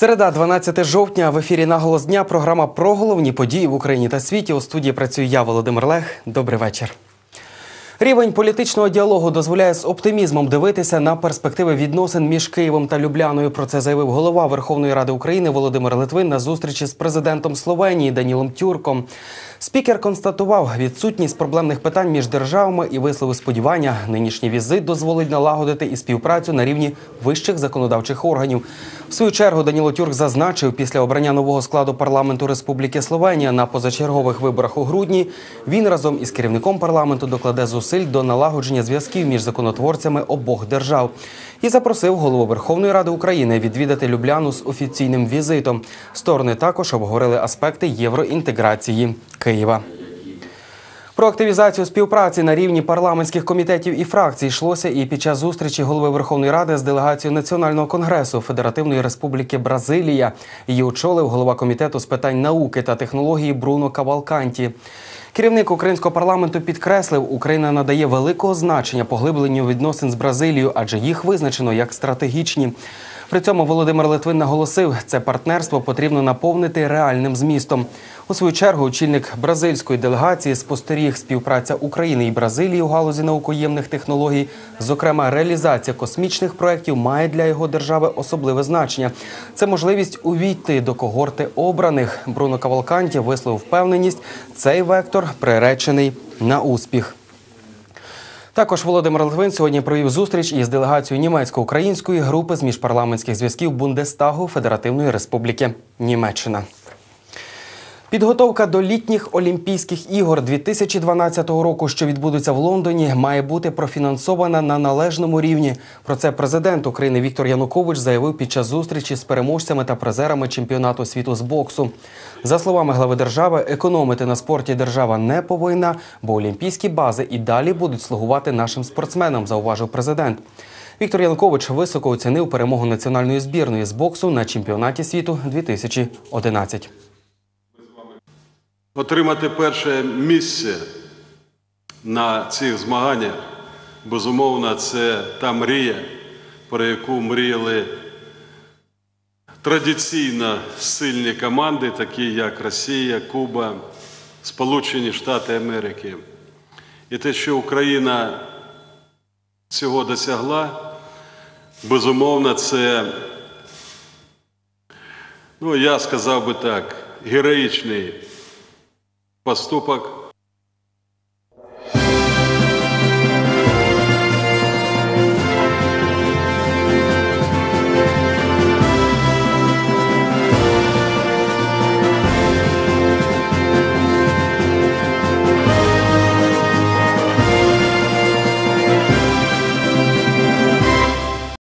Середа, 12 жовтня, в ефірі «Наголос дня» програма про головні події в Україні та світі. У студії працюю я, Володимир Лех. Добрий вечір. Рівень політичного діалогу дозволяє з оптимізмом дивитися на перспективи відносин між Києвом та Любляною. Про це заявив голова Верховної Ради України Володимир Литвин на зустрічі з президентом Словенії Данілом Тюрком. Спікер констатував відсутність проблемних питань між державами і висловив сподівання. Нинішній візит дозволить налагодити і співпрацю на рівні вищих законодавчих органів. В свою чергу Даніло Тюрк зазначив, після обрання нового складу парламенту Республіки Словенія на позачергових виборах у грудні він разом із керівником парламенту докладе зусиль до налагодження зв'язків між законотворцями обох держав і запросив голову Верховної Ради України відвідати Любляну з офіційним візитом. Сторони також обговорили аспекти євроінтеграції Києва. Про активізацію співпраці на рівні парламентських комітетів і фракцій йшлося і під час зустрічі голови Верховної Ради з делегацією Національного конгресу Федеративної Республіки Бразилія. Її очолив голова комітету з питань науки та технології Бруно Кавалканті. Керівник українського парламенту підкреслив, Україна надає великого значення поглибленню відносин з Бразилією, адже їх визначено як стратегічні. При цьому Володимир Литвин наголосив, це партнерство потрібно наповнити реальним змістом. У свою чергу очільник бразильської делегації спостеріг співпраця України і Бразилії у галузі наукоємних технологій. Зокрема, реалізація космічних проєктів має для його держави особливе значення. Це можливість увійти до когорти обраних. Бруно Кавалканті висловив впевненість, цей вектор приречений на успіх. Також Володимир Литвин сьогодні провів зустріч із делегацією німецько-української групи з міжпарламентських зв'язків Бундестагу Федеративної Республіки Німеччина. Підготовка до літніх Олімпійських ігор 2012 року, що відбудуться в Лондоні, має бути профінансована на належному рівні. Про це президент України Віктор Янукович заявив під час зустрічі з переможцями та призерами чемпіонату світу з боксу. За словами глави держави, економити на спорті держава не повинна, бо олімпійські бази і далі будуть слугувати нашим спортсменам, зауважив президент. Віктор Янукович високо оцінив перемогу національної збірної з боксу на чемпіонаті світу 2011. Отримати перше місце на цих змаганнях, безумовно, це та мрія, про яку мріяли традиційно сильні команди, такі як Росія, Куба, Сполучені Штати Америки. І те, що Україна цього досягла, безумовно, це, ну, я сказав би так, героїчний поступок